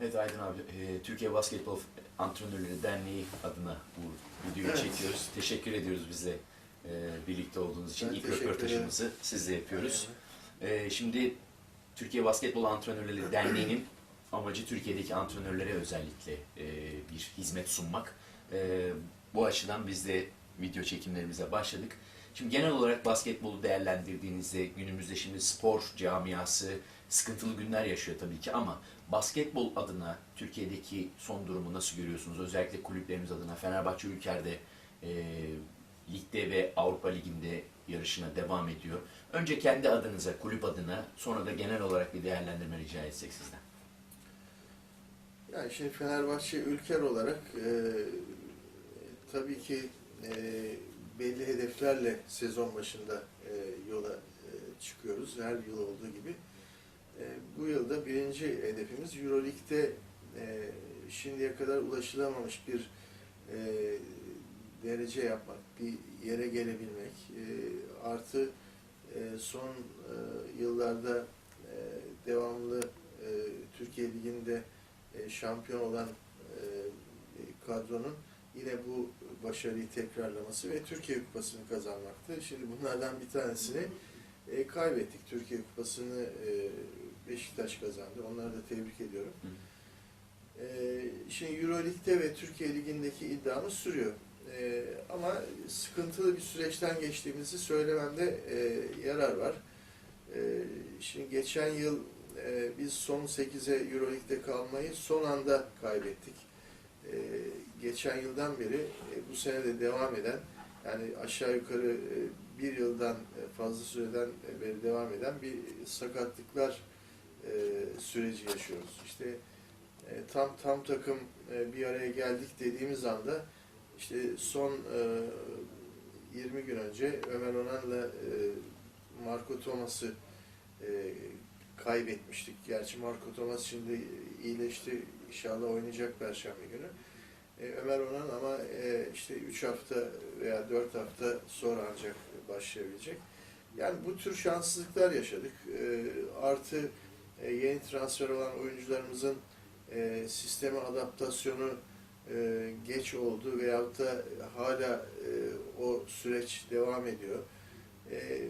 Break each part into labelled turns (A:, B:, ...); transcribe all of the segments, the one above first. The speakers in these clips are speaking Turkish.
A: Evet Aydın abi, e, Türkiye Basketbol Antrenörleri Derneği adına bu videoyu
B: Evet.
A: çekiyoruz. Teşekkür ediyoruz bizle e, birlikte olduğunuz için.
B: Ben
A: İlk röportajımızı sizle yapıyoruz. E, şimdi Türkiye Basketbol Antrenörleri Derneği'nin amacı Türkiye'deki antrenörlere özellikle e, bir hizmet sunmak. E, bu açıdan biz de video çekimlerimize başladık. Şimdi genel olarak basketbolu değerlendirdiğinizde günümüzde şimdi spor camiası sıkıntılı günler yaşıyor tabii ki ama basketbol adına Türkiye'deki son durumu nasıl görüyorsunuz? Özellikle kulüplerimiz adına Fenerbahçe Ülker'de e, ligde ve Avrupa Ligi'nde yarışına devam ediyor. Önce kendi adınıza, kulüp adına sonra da genel olarak bir değerlendirme rica etsek sizden.
B: Yani şimdi Fenerbahçe ülker olarak e, tabii ki e, belli hedeflerle sezon başında e, yola e, çıkıyoruz. Her yıl olduğu gibi. E, bu yılda birinci hedefimiz Euroleague'de e, şimdiye kadar ulaşılamamış bir e, derece yapmak, bir yere gelebilmek. E, artı e, son e, yıllarda e, devamlı e, Türkiye Ligi'nde e, şampiyon olan e, kadronun yine bu başarıyı tekrarlaması ve Türkiye Kupası'nı kazanmaktı. Şimdi bunlardan bir tanesini e, kaybettik. Türkiye Kupası'nı e, Beşiktaş kazandı. Onları da tebrik ediyorum. E, şimdi Euroleague'de ve Türkiye Ligi'ndeki iddiamız sürüyor. E, ama sıkıntılı bir süreçten geçtiğimizi söylememde e, yarar var. E, şimdi geçen yıl e, biz son 8'e Euroleague'de kalmayı son anda kaybettik. E, geçen yıldan beri e, bu sene de devam eden yani aşağı yukarı e, bir yıldan e, fazla süreden e, beri devam eden bir sakatlıklar e, süreci yaşıyoruz. İşte e, tam tam takım e, bir araya geldik dediğimiz anda işte son e, 20 gün önce Ömer Onan'la e, Marco Thomas'ı e, kaybetmiştik. Gerçi Marco Thomas şimdi iyileşti. İnşallah oynayacak Perşembe günü. E, Ömer Onan ama e, işte 3 hafta veya 4 hafta sonra ancak başlayabilecek. Yani bu tür şanssızlıklar yaşadık. E, artı e, yeni transfer olan oyuncularımızın e, sisteme adaptasyonu e, geç oldu veyahut da hala e, o süreç devam ediyor. E,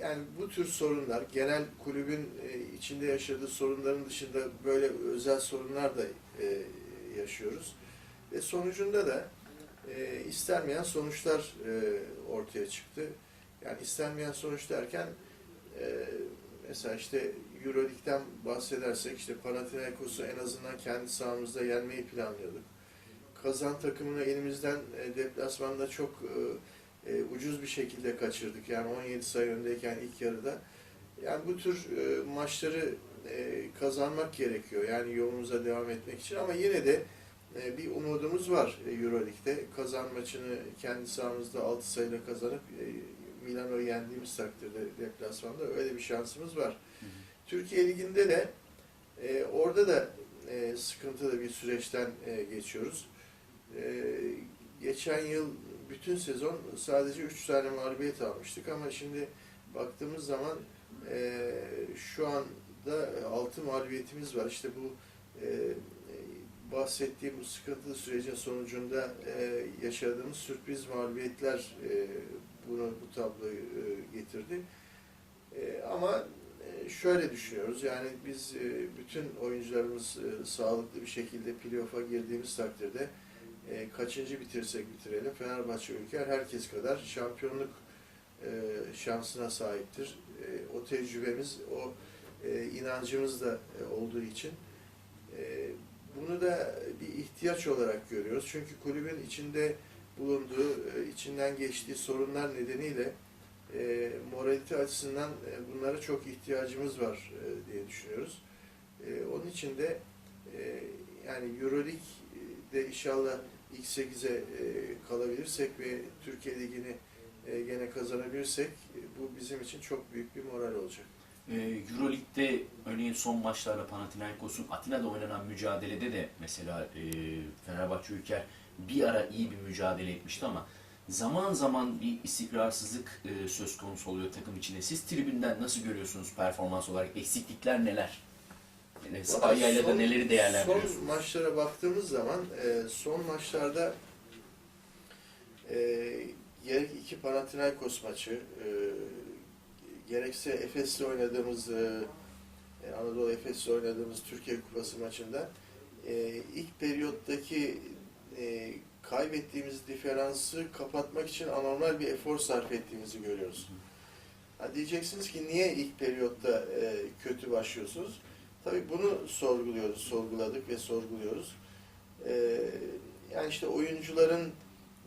B: yani bu tür sorunlar, genel kulübün e, içinde yaşadığı sorunların dışında böyle özel sorunlar da e, yaşıyoruz. Ve sonucunda da e, istenmeyen sonuçlar e, ortaya çıktı. Yani istenmeyen sonuç derken e, mesela işte Euroleague'den bahsedersek işte Panathinaikos'u en azından kendi sahamızda yenmeyi planlıyorduk. Kazan takımını elimizden e, deplasmanda çok e, e, ucuz bir şekilde kaçırdık. Yani 17 sayı öndeyken ilk yarıda. Yani bu tür e, maçları e, kazanmak gerekiyor. Yani yolumuza devam etmek için ama yine de e, bir umudumuz var e, Euroleague'de. Kazan maçını kendi sahamızda 6 sayıyla kazanıp e, Milano'yu yendiğimiz takdirde deplasmanda öyle bir şansımız var.
A: Hı hı.
B: Türkiye Ligi'nde de e, orada da e, sıkıntılı bir süreçten e, geçiyoruz. E, geçen yıl bütün sezon sadece 3 tane mağlubiyet almıştık ama şimdi baktığımız zaman e, şu anda 6 mağlubiyetimiz var. İşte bu e, bahsettiğim bu sıkıntılı sürecin sonucunda e, yaşadığımız sürpriz mağlubiyetler e, bunu bu tabloyu e, getirdi. E, ama şöyle düşünüyoruz yani biz e, bütün oyuncularımız e, sağlıklı bir şekilde playoff'a girdiğimiz takdirde e, kaçıncı bitirsek bitirelim Fenerbahçe Ülker herkes kadar şampiyonluk e, şansına sahiptir. E, o tecrübemiz, o e, inancımız da e, olduğu için e, bunu da bir ihtiyaç olarak görüyoruz. Çünkü kulübün içinde bulunduğu, e, içinden geçtiği sorunlar nedeniyle e, moralite açısından e, bunlara çok ihtiyacımız var e, diye düşünüyoruz. E, onun için de e, yani Euroleague'de inşallah ilk 8'e e, kalabilirsek ve Türkiye Ligi'ni e, gene kazanabilirsek e, bu bizim için çok büyük bir moral olacak.
A: E, Euroleague'de örneğin son maçlarda Panathinaikos'un Atina'da oynanan mücadelede de mesela e, Fenerbahçe Ülker bir ara iyi bir mücadele etmişti ama zaman zaman bir istikrarsızlık e, söz konusu oluyor takım içinde. Siz tribünden nasıl görüyorsunuz performans olarak? Eksiklikler neler? Yani
B: Son-
A: neleri değerlendiriyorsunuz?
B: Son maçlara baktığımız zaman e, son maçlarda e, gerek iki Panathinaikos maçı e, gerekse Efes'le oynadığımız e, e, Anadolu Efes'le oynadığımız Türkiye Kupası maçında e, ilk periyottaki e, kaybettiğimiz diferansı kapatmak için anormal bir efor sarf ettiğimizi görüyoruz. Ha, diyeceksiniz ki niye ilk periyotta e, kötü başlıyorsunuz? Tabii bunu sorguluyoruz, sorguladık ve sorguluyoruz. Ee, yani işte oyuncuların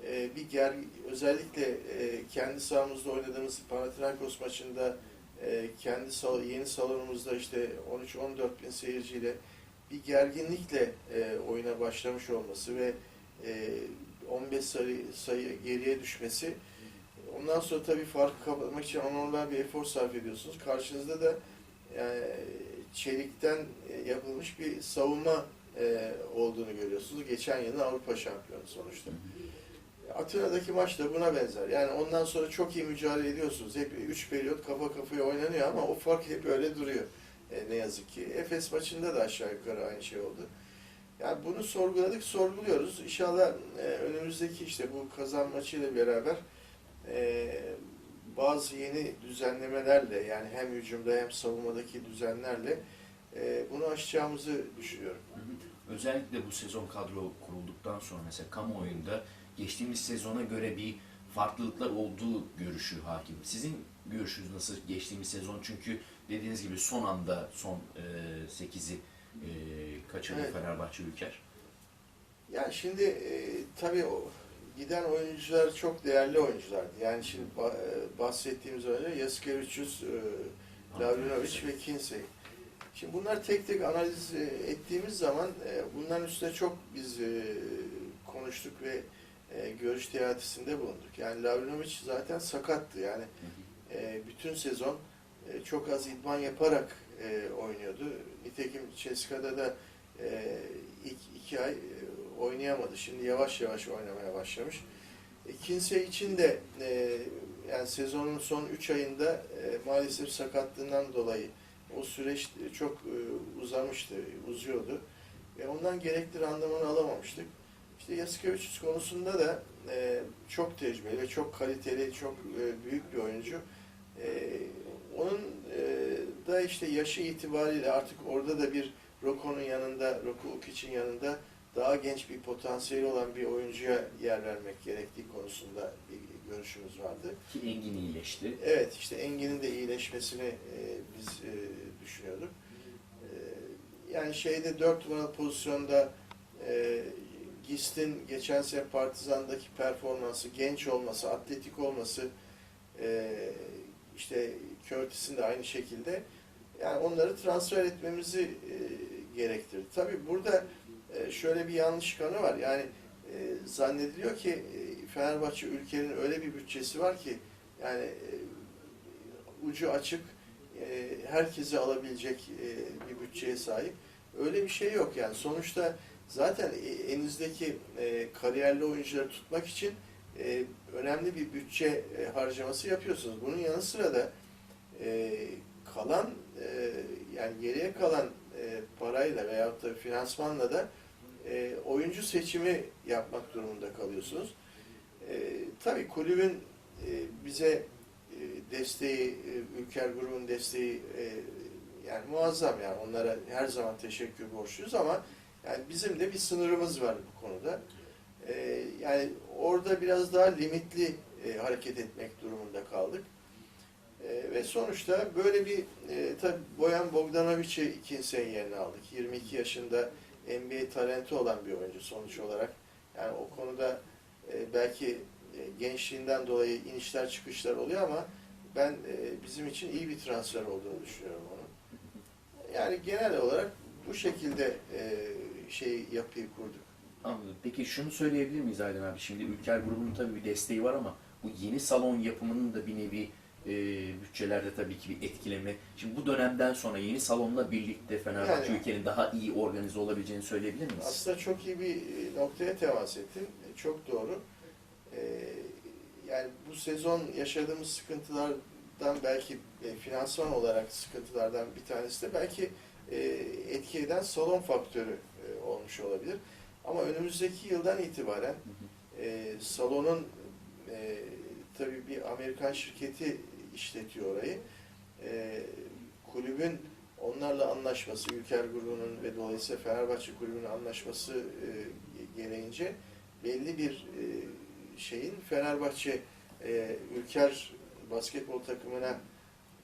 B: e, bir ger özellikle e, kendi sahamızda oynadığımız Panathinaikos maçında e, kendi sal yeni salonumuzda işte 13-14 bin seyirciyle bir gerginlikle e, oyuna başlamış olması ve e, 15 sayı, sayı geriye düşmesi ondan sonra tabii farkı kapatmak için anormal bir efor sarf ediyorsunuz. Karşınızda da yani çelikten e, yapılmış bir savunma e, olduğunu görüyorsunuz. Geçen yılın Avrupa şampiyonu sonuçta. Atina'daki maç da buna benzer. Yani ondan sonra çok iyi mücadele ediyorsunuz. Hep 3 periyot kafa kafaya oynanıyor ama o fark hep öyle duruyor. E, ne yazık ki. Efes maçında da aşağı yukarı aynı şey oldu. Yani bunu sorguladık, sorguluyoruz. İnşallah e, önümüzdeki işte bu kazan maçıyla beraber e, bazı yeni düzenlemelerle yani hem hücumda hem savunmadaki düzenlerle e, bunu aşacağımızı düşünüyorum.
A: Özellikle bu sezon kadro kurulduktan sonra mesela kamuoyunda geçtiğimiz sezona göre bir farklılıklar olduğu görüşü hakim. Sizin görüşünüz nasıl geçtiğimiz sezon? Çünkü dediğiniz gibi son anda son e, 8'i e, kaçırdı
B: Evet.
A: Fenerbahçe Ülker.
B: Yani şimdi e, tabii o giden oyuncular çok değerli oyunculardı. Yani şimdi ba- e, bahsettiğimiz oyuncular Yasikevicius, e, Lavrinovic ve Kinsey. Şimdi bunlar tek tek analiz e, ettiğimiz zaman e, bunların üstüne çok biz e, konuştuk ve e, görüş teatisinde bulunduk. Yani Lavrinovic zaten sakattı. Yani e, bütün sezon e, çok az idman yaparak e, oynuyordu. Nitekim Ceska'da da e, ilk iki ay e, oynayamadı. Şimdi yavaş yavaş oynamaya başlamış. E, Kinsey için de e, yani sezonun son 3 ayında e, maalesef sakatlığından dolayı o süreç çok e, uzamıştı, uzuyordu. Ve ondan gerekli randımanı alamamıştık. İşte Yasikevicius konusunda da e, çok tecrübeli, çok kaliteli, çok e, büyük bir oyuncu. E, onun e, da işte yaşı itibariyle artık orada da bir Roko'nun yanında, Roko Ukic'in yanında daha genç bir potansiyeli olan bir oyuncuya yer vermek gerektiği konusunda bir görüşümüz vardı.
A: Ki Engin iyileşti.
B: Evet, işte Engin'in de iyileşmesini e, biz e, düşünüyorduk. E, yani şeyde dört numaralı pozisyonda e, Gist'in geçen sene Partizan'daki performansı, genç olması, atletik olması, e, işte Curtis'in de aynı şekilde yani onları transfer etmemizi e, gerektirdi. Tabii burada e, şöyle bir yanlış kanı var. Yani e, zannediliyor ki e, Fenerbahçe ülkenin öyle bir bütçesi var ki yani e, ucu açık e, herkesi alabilecek e, bir bütçeye sahip. Öyle bir şey yok yani. Sonuçta zaten e, elinizdeki e, kariyerli oyuncuları tutmak için e, önemli bir bütçe e, harcaması yapıyorsunuz. Bunun yanı sıra da e, kalan e, yani geriye kalan e, parayla veyahut da finansmanla da e, oyuncu seçimi yapmak durumunda kalıyorsunuz. E, tabii kulübün e, bize e, desteği, e, Ülker grubun desteği e, yani muazzam yani onlara her zaman teşekkür borçluyuz ama yani bizim de bir sınırımız var bu konuda. E, yani orada biraz daha limitli e, hareket etmek durumunda kaldık. E, ve sonuçta böyle bir e, tabii Boyan Bogdanovic'i kimsenin yerine aldık. 22 yaşında NBA talenti olan bir oyuncu sonuç olarak. Yani o konuda e, belki e, gençliğinden dolayı inişler çıkışlar oluyor ama ben e, bizim için iyi bir transfer olduğunu düşünüyorum onun. Yani genel olarak bu şekilde e, şey yapıyı kurduk.
A: Anladım. Peki şunu söyleyebilir miyiz Aydın abi? Şimdi Ülker grubunun tabii bir desteği var ama bu yeni salon yapımının da bir nevi e, bütçelerde tabii ki bir etkileme. Şimdi bu dönemden sonra yeni salonla birlikte Fenerbahçe
B: Yani-
A: ülkenin daha iyi organize olabileceğini söyleyebilir miyiz?
B: Aslında çok iyi bir e, noktaya temas ettin. E, Çok doğru. E, Yani bu sezon yaşadığımız sıkıntılardan belki e, finansman olarak sıkıntılardan bir tanesi de belki e, etki eden salon faktörü e, olmuş olabilir. Ama önümüzdeki yıldan itibaren e, salonun e, tabii bir Amerikan şirketi işletiyor orayı. E, kulübün onlarla anlaşması, Ülker grubunun ve dolayısıyla Fenerbahçe kulübünün anlaşması e, gereğince belli bir e, şeyin Fenerbahçe e, Ülker basketbol takımına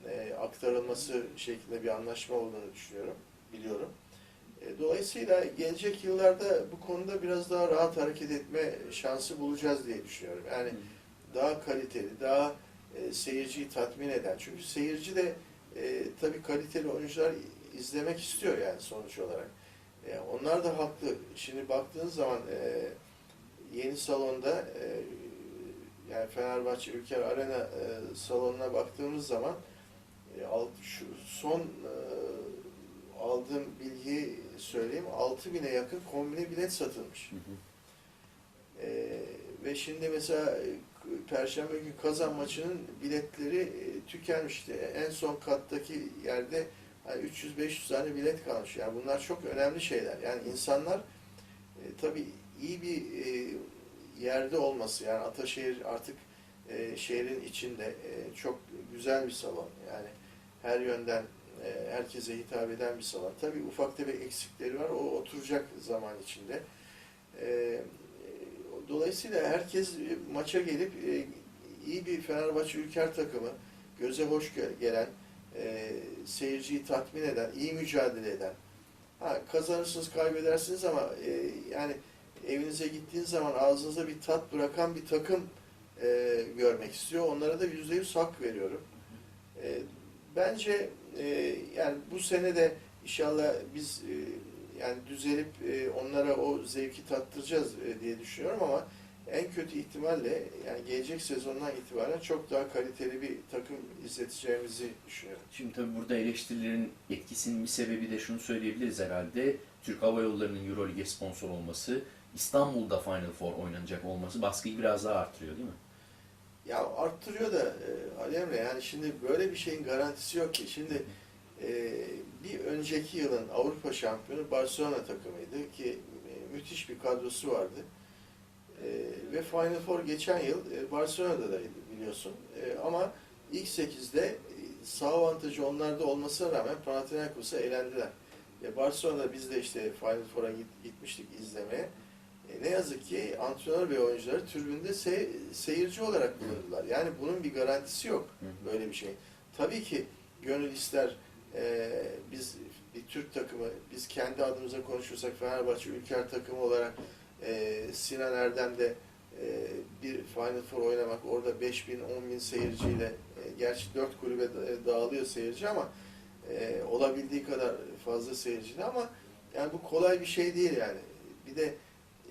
B: e, aktarılması şeklinde bir anlaşma olduğunu düşünüyorum, biliyorum. E, dolayısıyla gelecek yıllarda bu konuda biraz daha rahat hareket etme şansı bulacağız diye düşünüyorum. Yani daha kaliteli, daha e, seyirciyi tatmin eden. Çünkü seyirci de e, tabii kaliteli oyuncular izlemek istiyor yani sonuç olarak. E, onlar da haklı. Şimdi baktığınız zaman e, yeni salonda e, yani Fenerbahçe Ülker Arena e, salonuna baktığımız zaman e, alt- şu son e, aldığım bilgiyi söyleyeyim 6000'e yakın kombine bilet satılmış.
A: Hı hı.
B: E, ve şimdi mesela Perşembe günü Kazan maçının biletleri e, tükenmişti. En son kattaki yerde hani 300-500 tane bilet kalmış. Yani bunlar çok önemli şeyler. Yani insanlar e, tabii iyi bir e, yerde olması yani Ataşehir artık e, şehrin içinde e, çok güzel bir salon. Yani her yönden e, herkese hitap eden bir salon. Tabii ufak tefek eksikleri var. O oturacak zaman içinde. E, Dolayısıyla herkes maça gelip e, iyi bir Fenerbahçe Ülker takımı, göze hoş gelen, e, seyirciyi tatmin eden, iyi mücadele eden. Ha, kazanırsınız, kaybedersiniz ama e, yani evinize gittiğiniz zaman ağzınıza bir tat bırakan bir takım e, görmek istiyor. Onlara da yüzde yüz hak veriyorum. E, bence e, yani bu sene de inşallah biz e, yani düzelip e, onlara o zevki tattıracağız e, diye düşünüyorum ama en kötü ihtimalle yani gelecek sezondan itibaren çok daha kaliteli bir takım izleteceğimizi düşünüyorum.
A: Şimdi tabii burada eleştirilerin etkisinin bir sebebi de şunu söyleyebiliriz herhalde. Türk Hava Yolları'nın Euroleague'e sponsor olması, İstanbul'da Final Four oynanacak olması baskıyı biraz daha artırıyor değil mi?
B: Ya arttırıyor da e, Ali Emre yani şimdi böyle bir şeyin garantisi yok ki. Şimdi e, bir önceki yılın Avrupa şampiyonu Barcelona takımıydı ki e, müthiş bir kadrosu vardı. E, ve Final Four geçen yıl e, Barcelona'daydı biliyorsun. E, ama ilk 8'de e, sağ avantajı onlarda olmasına rağmen Panathinaikos'a elendiler. E, Barcelona'da biz de işte Final Four'a git- gitmiştik izlemeye. E, ne yazık ki antrenör ve oyuncuları tribünde se- seyirci olarak bulundular. Yani bunun bir garantisi yok böyle bir şey. Tabii ki gönül ister e, biz bir Türk takımı, biz kendi adımıza konuşursak Fenerbahçe Ülker takımı olarak e, Sinan Erdem'de e, bir Final Four oynamak, orada 5 bin, 10 bin seyirciyle, e, gerçi 4 kulübe e, dağılıyor seyirci ama e, olabildiği kadar fazla seyircili ama yani bu kolay bir şey değil yani. Bir de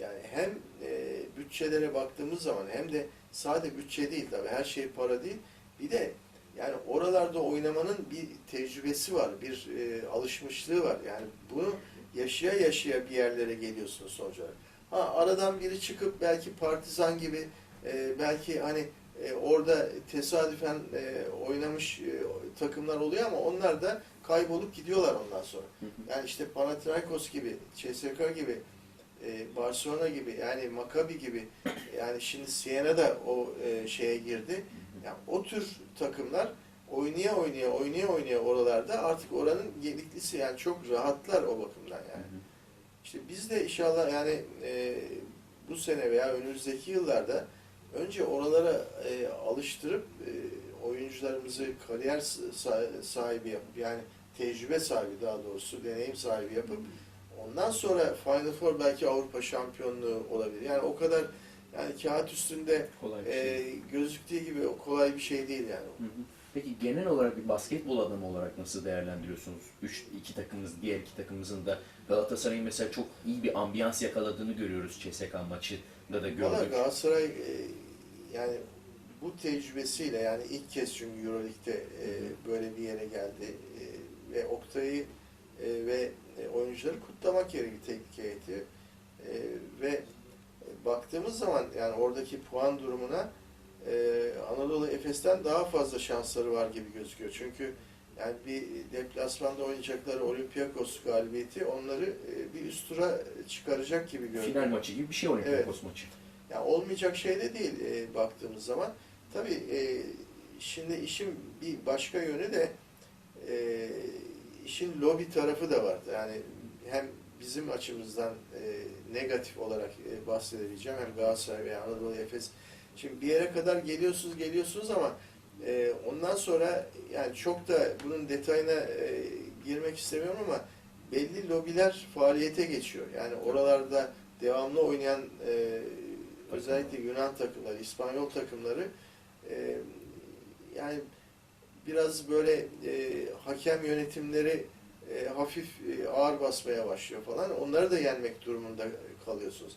B: yani hem e, bütçelere baktığımız zaman hem de sadece bütçe değil tabii her şey para değil. Bir de yani oralarda oynamanın bir tecrübesi var, bir e, alışmışlığı var. Yani bunu yaşaya yaşaya bir yerlere geliyorsunuz sonuç olarak. Ha aradan biri çıkıp belki partizan gibi e, belki hani e, orada tesadüfen e, oynamış e, takımlar oluyor ama onlar da kaybolup gidiyorlar ondan sonra. Yani işte Panathinaikos gibi, CSKA gibi, e, Barcelona gibi, yani Maccabi gibi, yani şimdi Siena da o e, şeye girdi. Yani o tür takımlar oynaya oynaya, oynaya oynaya oralarda artık oranın gediklisi yani çok rahatlar o bakımdan yani.
A: hı.
B: İşte biz de inşallah yani e, bu sene veya önümüzdeki yıllarda önce oralara e, alıştırıp e, oyuncularımızı kariyer sa- sahibi yapıp yani tecrübe sahibi daha doğrusu deneyim sahibi yapıp ondan sonra Final Four belki Avrupa şampiyonluğu olabilir. Yani o kadar yani kağıt üstünde
A: Kolay şey.
B: e, gözüktüğü gibi kolay bir şey değil yani.
A: Hı hı. Peki genel olarak bir basketbol adamı olarak nasıl değerlendiriyorsunuz? Üç, iki takımımız, diğer iki takımımızın da Galatasaray'ın mesela çok iyi bir ambiyans yakaladığını görüyoruz CSKA maçında da
B: Valla
A: gördük.
B: Galatasaray e, yani bu tecrübesiyle yani ilk kez çünkü Euroleague'de e, böyle bir yere geldi E, ve Oktay'ı e, ve e, oyuncuları kutlamak gerekiyor teknik heyeti E, ve baktığımız zaman yani oradaki puan durumuna e, Anadolu Efes'ten daha fazla şansları var gibi gözüküyor. Çünkü Yani bir deplasmanda oynayacakları Olympiakos galibiyeti onları e, bir üst tura çıkaracak gibi görünüyor.
A: Final maçı gibi bir şey Olympiakos maçı.
B: Yani olmayacak şey de değil e, baktığımız zaman. Tabii e, şimdi işin bir başka yönü de e, işin lobi tarafı da var. Yani hem bizim açımızdan e, negatif olarak e, bahsedebileceğim hem Galatasaray veya Anadolu Efes. Şimdi bir yere kadar geliyorsunuz geliyorsunuz ama e, ondan sonra yani çok da bunun detayına e, girmek istemiyorum ama belli lobiler faaliyete geçiyor. Yani oralarda devamlı oynayan e, özellikle Yunan takımları, İspanyol takımları e, yani biraz böyle e, hakem yönetimleri e, hafif e, ağır basmaya başlıyor falan. Onları da yenmek durumunda kalıyorsunuz.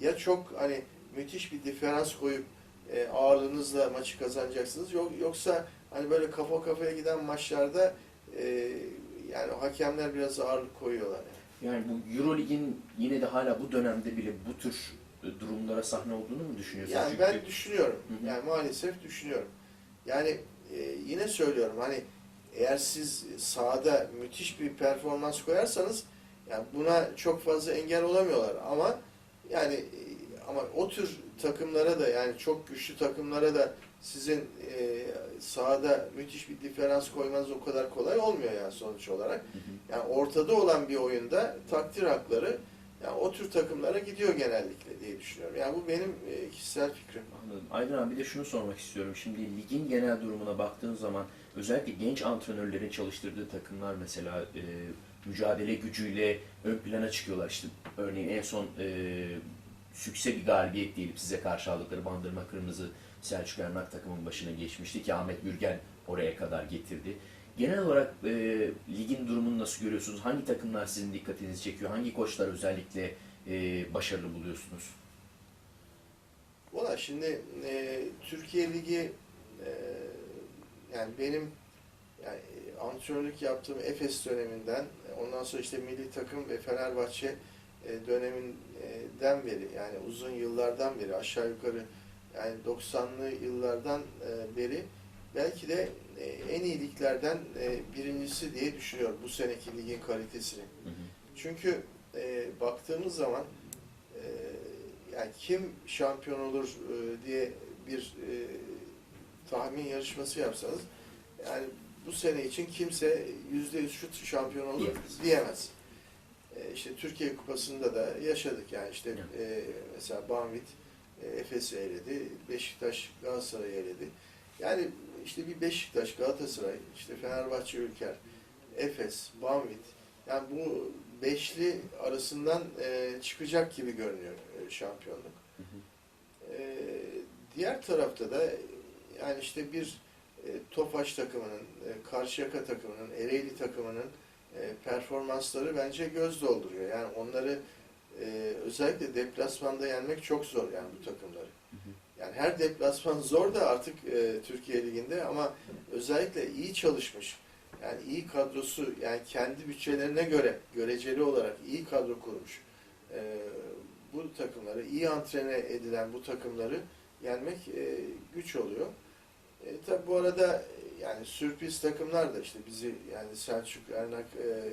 B: Ya çok hani müthiş bir diferans koyup e, ağırlığınızla maçı kazanacaksınız. Yok, yoksa hani böyle kafa kafaya giden maçlarda e, yani hakemler biraz ağırlık koyuyorlar. Yani.
A: Yani bu Eurolig'in yine de hala bu dönemde bile bu tür e, durumlara sahne olduğunu mu düşünüyorsun?
B: Yani
A: Çünkü-
B: ben düşünüyorum.
A: Hı hı.
B: Yani maalesef düşünüyorum. Yani e, yine söylüyorum hani eğer siz sahada müthiş bir performans koyarsanız yani buna çok fazla engel olamıyorlar ama yani ama o tür takımlara da yani çok güçlü takımlara da sizin e, sahada müthiş bir diferans koymanız o kadar kolay olmuyor yani sonuç olarak. Yani ortada olan bir oyunda takdir hakları yani o tür takımlara gidiyor genellikle diye düşünüyorum. Yani bu benim e, kişisel fikrim.
A: Anladım. Aydın abi bir de şunu sormak istiyorum. Şimdi ligin genel durumuna baktığın zaman özellikle genç antrenörlerin çalıştırdığı takımlar mesela e, mücadele gücüyle ön plana çıkıyorlar. İşte örneğin en son e, sükse bir galibiyet diyelim size karşı aldıkları Bandırma Kırmızı Selçuk Ermak takımın başına geçmişti ki Ahmet Bürgen oraya kadar getirdi. Genel olarak e, ligin durumunu nasıl görüyorsunuz? Hangi takımlar sizin dikkatinizi çekiyor? Hangi koçlar özellikle e, başarılı buluyorsunuz?
B: Valla şimdi e, Türkiye Ligi e, yani benim yani antrenörlük yaptığım Efes döneminden ondan sonra işte milli takım ve Fenerbahçe e, döneminden beri yani uzun yıllardan beri aşağı yukarı yani 90'lı yıllardan e, beri belki de e, en iyi liglerden e, birincisi diye düşünüyorum bu seneki ligin kalitesini.
A: Hı hı.
B: Çünkü e, baktığımız zaman e, yani kim şampiyon olur e, diye bir e, tahmin yarışması yapsanız yani bu sene için kimse yüzde yüz şut şampiyon olur
A: Diyemez.
B: diyemez. E, işte Türkiye Kupası'nda da yaşadık yani işte e, mesela Banvit e, Efes'i eledi, Beşiktaş Galatasaray'ı eledi. Yani işte bir Beşiktaş, Galatasaray, işte Fenerbahçe Ülker, Efes, Banvit yani bu beşli arasından e, çıkacak gibi görünüyor e, şampiyonluk.
A: Hı hı.
B: E, diğer tarafta da yani işte bir e, Tofaş takımının, e, Karşıyaka takımının, Ereğli takımının e, performansları bence göz dolduruyor. Yani onları e, özellikle deplasmanda yenmek çok zor yani bu takımları. Yani her deplasman zor da artık e, Türkiye Ligi'nde ama özellikle iyi çalışmış, yani iyi kadrosu, yani kendi bütçelerine göre göreceli olarak iyi kadro kurmuş. e, bu takımları, iyi antrene edilen bu takımları yenmek e, güç oluyor. E, tabi bu arada yani sürpriz takımlar da işte bizi yani Selçuk, Ernak, e,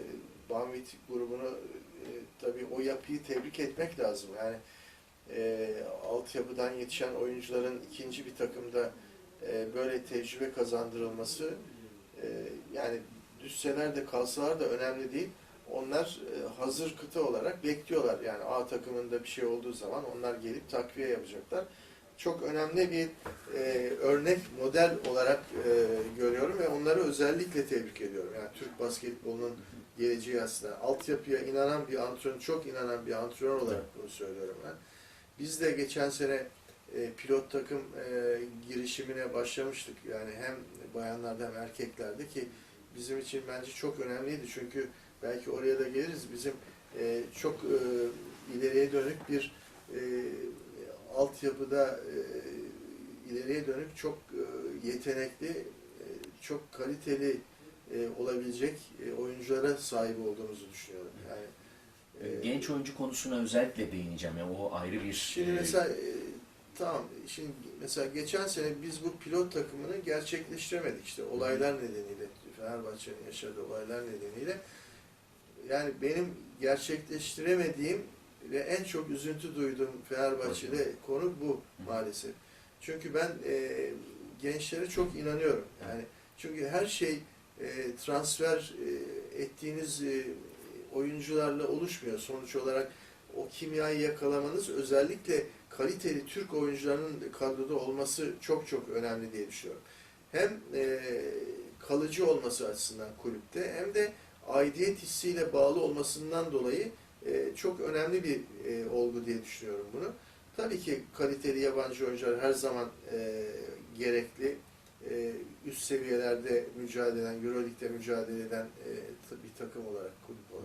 B: Banvit grubunu e, tabii o yapıyı tebrik etmek lazım. Yani e, altyapıdan yetişen oyuncuların ikinci bir takımda e, böyle tecrübe kazandırılması e, yani düşseler de kalsalar da önemli değil. Onlar e, hazır kıta olarak bekliyorlar. Yani A takımında bir şey olduğu zaman onlar gelip takviye yapacaklar. Çok önemli bir e, örnek model olarak e, görüyorum ve onları özellikle tebrik ediyorum. Yani Türk basketbolunun geleceği aslında. Altyapıya inanan bir antrenör, çok inanan bir antrenör olarak bunu söylüyorum ben. Biz de geçen sene e, pilot takım e, girişimine başlamıştık. Yani hem bayanlarda hem erkeklerde ki bizim için bence çok önemliydi. Çünkü belki oraya da geliriz. Bizim e, çok e, ileriye dönük bir e, altyapıda e, ileriye dönük çok e, yetenekli, e, çok kaliteli e, olabilecek e, oyunculara sahip olduğumuzu düşünüyorum. Yani
A: Genç oyuncu konusuna özellikle değineceğim. Yani o ayrı bir...
B: Şimdi
A: e,
B: mesela e, tamam şimdi mesela geçen sene biz bu pilot takımını gerçekleştiremedik işte olaylar nedeniyle Fenerbahçe'nin yaşadığı olaylar nedeniyle yani benim gerçekleştiremediğim ve en çok üzüntü duyduğum Fenerbahçe'de konu bu maalesef. Çünkü ben e, gençlere çok inanıyorum. Yani çünkü her şey e, transfer e, ettiğiniz e, oyuncularla oluşmuyor. Sonuç olarak o kimyayı yakalamanız özellikle kaliteli Türk oyuncularının kadroda olması çok çok önemli diye düşünüyorum. Hem e, kalıcı olması açısından kulüpte hem de aidiyet hissiyle bağlı olmasından dolayı e, çok önemli bir e, olgu diye düşünüyorum bunu. Tabii ki kaliteli yabancı oyuncular her zaman e, gerekli. E, üst seviyelerde mücadele eden, Euroleague'de mücadele eden e, bir takım olarak kulüp